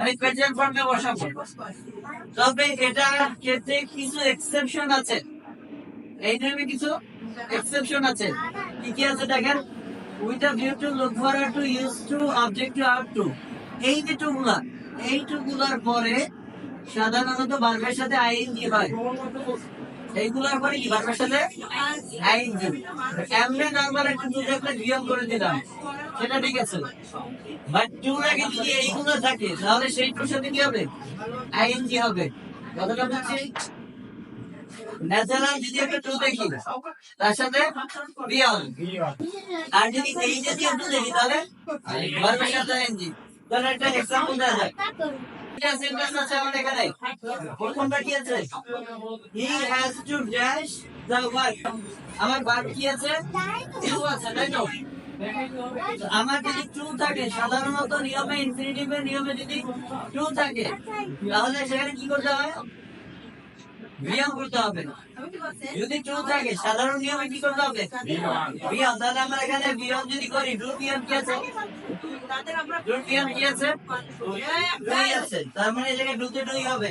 আমি প্রেজেন্ট ফর্মে বসাবো তবে এটা ক্ষেত্রে কিছু এক্সেপশন আছে। এই কিছু এক্সেপশন আছে। কি কি আছে দেখেন? With a view to look for to use to object to to এই যে পরে সাধারণত ভার্বের সাথে আইএনজি হয়। এইগুলার পরে কি ভার্বের সাথে আইএনজি এমনি নরমাল একটু দুটো একটা করে দিলাম। সেটা ঠিক আছে। বাট টু আগে যদি এইগুলো থাকে, তাহলে সেই টুর সাথে কি হবে? হবে। কথাটা বুঝছি? ন্যাচারাল যদি একটা টু দেখি, তার সাথে আর যদি এই জাতীয় টু দেখি, তাহলে সাথে তাহলে একটা এক্সাম্পল দেওয়া আছে? আমাদের এখানে। কি আছে? হি আমার কি আছে? আছে, তাই তো? আমার যদি টু থাকে, সাধারণত নিয়মে ইনফিনিটিভের নিয়মে যদি টু থাকে, তাহলে সেখানে কি করতে হবে? বিয়ম করতে হবে। যদি টু থাকে, সাধারণ নিয়মে কি করতে হবে? বিয়ম তাহলে আমরা এখানে বিয়ম যদি করি টু বিয়ম কি আছে? টু বিয়ম কি আছে? তার মানে জায়গায় টুতে দুই হবে।